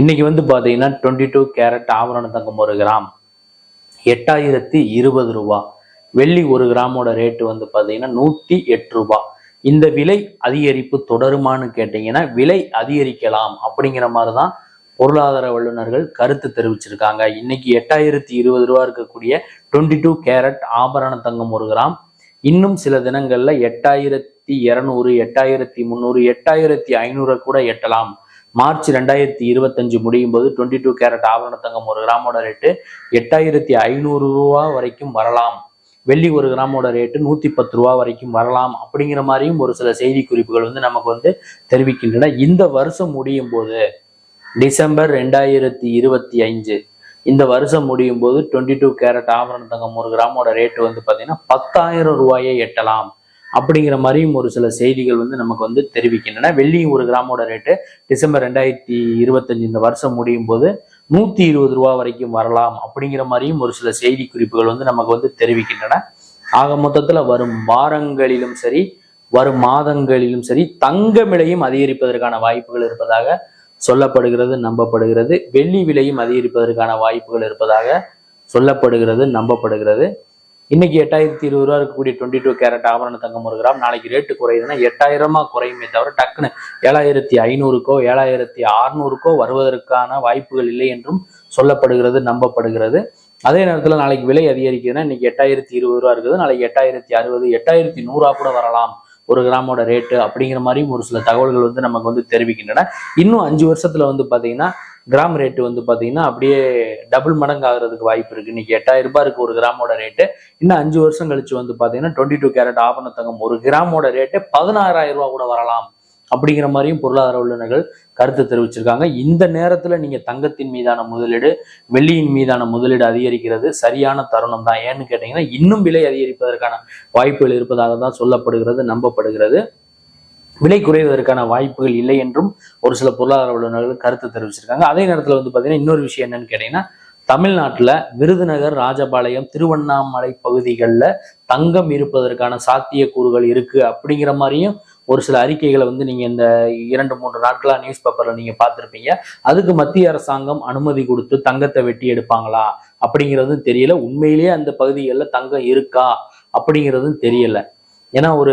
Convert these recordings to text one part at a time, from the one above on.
இன்னைக்கு வந்து பார்த்தீங்கன்னா டுவெண்ட்டி டூ கேரட் ஆபரண தங்கம் ஒரு கிராம். எட்டாயிரத்தி இருபது ரூபா. வெள்ளி ஒரு கிராமோட ரேட்டு வந்து பார்த்தீங்கன்னா நூற்றி எட்டு ரூபா. இந்த விலை அதிகரிப்பு தொடருமான்னு கேட்டீங்கன்னா விலை அதிகரிக்கலாம் அப்படிங்கிற மாதிரி தான் பொருளாதார வல்லுநர்கள் கருத்து தெரிவிச்சிருக்காங்க. இன்னைக்கு எட்டாயிரத்தி இருபது ரூபா இருக்கக்கூடிய டுவெண்ட்டி டூ கேரட் ஆபரண தங்கம் ஒரு கிராம். இன்னும் சில தினங்கள்ல எட்டாயிரத்தி இரநூறு எட்டாயிரத்தி முந்நூறு எட்டாயிரத்தி ஐநூறு கூட எட்டலாம். மார்ச் ரெண்டாயிரத்தி இருபத்தஞ்சு முடியும் போது டுவெண்ட்டி டூ கேரட் ஆபரண தங்கம் ஒரு கிராமோட ரேட்டு எட்டாயிரத்தி ஐநூறு ரூபா வரைக்கும் வரலாம். வெள்ளி ஒரு கிராமோட ரேட்டு நூத்தி பத்து ரூபா வரைக்கும் வரலாம் அப்படிங்கிற மாதிரியும் ஒரு சில செய்தி குறிப்புகள் வந்து நமக்கு வந்து தெரிவிக்கின்றன. இந்த வருஷம் முடியும் போது டிசம்பர் ரெண்டாயிரத்தி இருபத்தி அஞ்சு இந்த வருஷம் முடியும் போது டுவெண்ட்டி டூ கேரட் ஆபரண தங்கம் ஒரு கிராமோட ரேட்டு வந்து பார்த்தீங்கன்னா பத்தாயிரம் ரூபாயை எட்டலாம். அப்படிங்கிற மாதிரியும் ஒரு சில செய்திகள் வந்து நமக்கு வந்து தெரிவிக்கின்றன. வெள்ளியும் ஒரு கிராமோட ரேட்டு டிசம்பர் ரெண்டாயிரத்தி இருபத்தஞ்சு இந்த வருஷம் முடியும் போது நூத்தி இருபது ரூபா வரைக்கும் வரலாம் அப்படிங்கிற மாதிரியும் ஒரு சில செய்தி குறிப்புகள் வந்து நமக்கு வந்து தெரிவிக்கின்றன. ஆக மொத்தத்துல வரும் வாரங்களிலும் சரி வரும் மாதங்களிலும் சரி தங்க விலையும் அதிகரிப்பதற்கான வாய்ப்புகள் இருப்பதாக சொல்லப்படுகிறது நம்பப்படுகிறது. வெள்ளி விலையும் அதிகரிப்பதற்கான வாய்ப்புகள் இருப்பதாக சொல்லப்படுகிறது நம்பப்படுகிறது. இன்னைக்கு எட்டாயிரத்தி இருபது ரூபா இருக்கக்கூடிய டுவெண்ட்டி டூ கேரட் ஆபரண தங்கம் ஒரு கிராம். நாளைக்கு ரேட்டு குறையுதுன்னா எட்டாயிரமா குறையுமே தவிர டக்குன்னு ஏழாயிரத்தி ஐநூறுக்கோ ஏழாயிரத்தி அறுநூறுக்கோ வருவதற்கான வாய்ப்புகள் இல்லை என்றும் சொல்லப்படுகிறது நம்பப்படுகிறது. அதே நேரத்தில் நாளைக்கு விலை அதிகரிக்குதுன்னா இன்னைக்கு எட்டாயிரத்தி இருபது ரூபா இருக்குது. நாளைக்கு எட்டாயிரத்தி அறுபது எட்டாயிரத்தி நூறா கூட வரலாம் ஒரு கிராமோட ரேட்டு அப்படிங்கிற மாதிரியும் ஒரு சில தகவல்கள் வந்து நமக்கு வந்து தெரிவிக்கின்றன. இன்னும் அஞ்சு வருஷத்துல வந்து பாத்தீங்கன்னா கிராம் ரேட்டு வந்து பார்த்தீங்கன்னா அப்படியே டபுள் மடங்கு ஆகிறதுக்கு வாய்ப்பு இருக்குது இன்றைக்கி எட்டாயிரம் ரூபாய் இருக்குது ஒரு கிராமோட ரேட்டு இன்னும் அஞ்சு வருஷம் கழிச்சு வந்து பார்த்தீங்கன்னா டுவெண்ட்டி டூ கேரட் ஆபரண தங்கம் ஒரு கிராமோட ரேட்டு பதினாறாயிரம் ரூபா கூட வரலாம். அப்படிங்கிற மாதிரியும் பொருளாதார வல்லுநர்கள் கருத்து தெரிவிச்சிருக்காங்க. இந்த நேரத்தில் நீங்கள் தங்கத்தின் மீதான முதலீடு வெள்ளியின் மீதான முதலீடு அதிகரிக்கிறது சரியான தருணம் தான். ஏன்னு கேட்டிங்கன்னா இன்னும் விலை அதிகரிப்பதற்கான வாய்ப்புகள் இருப்பதாக தான் சொல்லப்படுகிறது நம்பப்படுகிறது. விலை குறைவதற்கான வாய்ப்புகள் இல்லை என்றும் ஒரு சில பொருளாதார வல்லுநர்கள் கருத்து தெரிவிச்சிருக்காங்க. அதே நேரத்தில் வந்து பார்த்தீங்கன்னா இன்னொரு விஷயம் என்னன்னு கேட்டீங்கன்னா தமிழ்நாட்டில் விருதுநகர் ராஜபாளையம் திருவண்ணாமலை பகுதிகளில் தங்கம் இருப்பதற்கான சாத்தியக்கூறுகள் இருக்கு அப்படிங்கிற மாதிரியும் ஒரு சில அறிக்கைகளை வந்து நீங்கள் இந்த இரண்டு மூன்று நாட்களாக நியூஸ் பேப்பரில் நீங்கள் பார்த்துருப்பீங்க. அதுக்கு மத்திய அரசாங்கம் அனுமதி கொடுத்து தங்கத்தை வெட்டி எடுப்பாங்களா அப்படிங்கிறதும் தெரியல. உண்மையிலேயே அந்த பகுதிகளில் தங்கம் இருக்கா அப்படிங்கிறதும் தெரியல. ஏன்னா ஒரு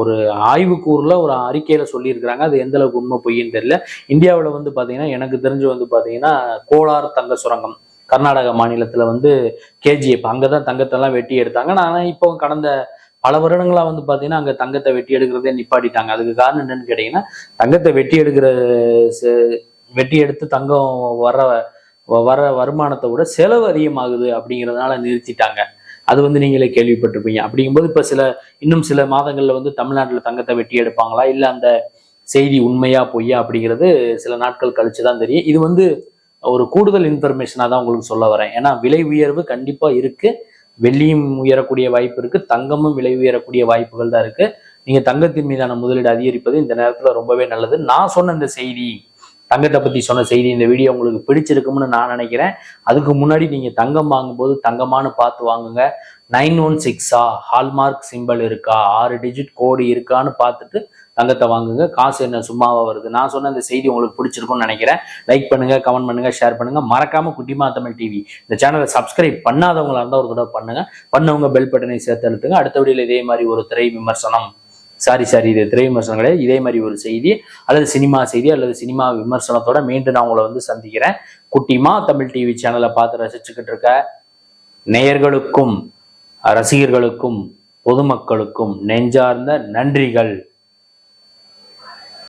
ஒரு ஆய்வுக்கூறுல ஒரு அறிக்கையில் சொல்லியிருக்கிறாங்க. அது எந்த அளவுக்கு உண்மை பொய்ன்னு தெரியல. இந்தியாவில் வந்து பார்த்தீங்கன்னா எனக்கு தெரிஞ்சு வந்து பார்த்தீங்கன்னா கோலார் தங்க சுரங்கம் கர்நாடக மாநிலத்தில் வந்து கேஜிஎஃப் அங்கே தான் தங்கத்தெல்லாம் வெட்டி எடுத்தாங்க. ஆனால் இப்போ கடந்த பல வருடங்களாக வந்து பார்த்தீங்கன்னா அங்கே தங்கத்தை வெட்டி எடுக்கிறதே நிப்பாட்டிட்டாங்க. அதுக்கு காரணம் என்னன்னு கேட்டிங்கன்னா தங்கத்தை வெட்டி எடுக்கிற வெட்டி எடுத்து தங்கம் வர வர வருமானத்தை விட செலவு அதிகமாகுது அப்படிங்கிறதுனால நிறுத்திட்டாங்க. அது வந்து நீங்களே கேள்விப்பட்டிருப்பீங்க. அப்படிங்கும்போது இப்போ சில இன்னும் சில மாதங்களில் வந்து தமிழ்நாட்டில் தங்கத்தை வெட்டி எடுப்பாங்களா? இல்லை அந்த செய்தி உண்மையா பொய்யா அப்படிங்கிறது சில நாட்கள் கழிச்சு தான் தெரியும். இது வந்து ஒரு கூடுதல் இன்ஃபர்மேஷனாக தான் உங்களுக்கு சொல்ல வரேன். ஏன்னா விலை உயர்வு கண்டிப்பாக இருக்குது வெள்ளியும் உயரக்கூடிய வாய்ப்பு இருக்குது தங்கமும் விலை உயரக்கூடிய வாய்ப்புகள் தான் இருக்குது நீங்கள் தங்கத்தின் மீதான முதலீடு அதிகரிப்பது இந்த நேரத்தில் ரொம்பவே நல்லது. நான் சொன்ன இந்த செய்தி தங்கத்தை பத்தி சொன்ன செய்தி இந்த வீடியோ உங்களுக்கு பிடிச்சிருக்கும்னு நான் நினைக்கிறேன். அதுக்கு முன்னாடி நீங்க தங்கம் வாங்கும்போது தங்கமானு பார்த்து வாங்குங்க. நைன் ஒன் சிக்ஸா? ஹால்மார்க் சிம்பிள் இருக்கா? ஆறு டிஜிட் கோடு இருக்கான்னு பார்த்துட்டு தங்கத்தை வாங்குங்க. காசு என்ன சும்மாவா வருது? நான் சொன்ன இந்த செய்தி உங்களுக்கு பிடிச்சிருக்கும்னு நினைக்கிறேன். லைக் பண்ணுங்க கமெண்ட் பண்ணுங்க ஷேர் பண்ணுங்க. மறக்காம குட்டிமா தமிழ் டிவி இந்த சேனலை சப்ஸ்கிரைப் பண்ணாதவங்களா இருந்தால் ஒரு தடவை பண்ணுங்க. பண்ணவங்க பெல் பட்டனை சேர்த்து அழுத்துங்க. அடுத்த வீடியோல இதே மாதிரி ஒரு திரை விமர்சனம் சாரி சாரி இது திரை விமர்சனம் கிடையாது இதே மாதிரி ஒரு செய்தி அல்லது சினிமா செய்தி அல்லது சினிமா விமர்சனத்தோட மீண்டும் நான் உங்களை வந்து சந்திக்கிறேன். குட்டிமா தமிழ் டிவி சேனலை பார்த்து ரசிச்சுக்கிட்டு இருக்க நேயர்களுக்கும் ரசிகர்களுக்கும் பொதுமக்களுக்கும் நெஞ்சார்ந்த நன்றிகள்.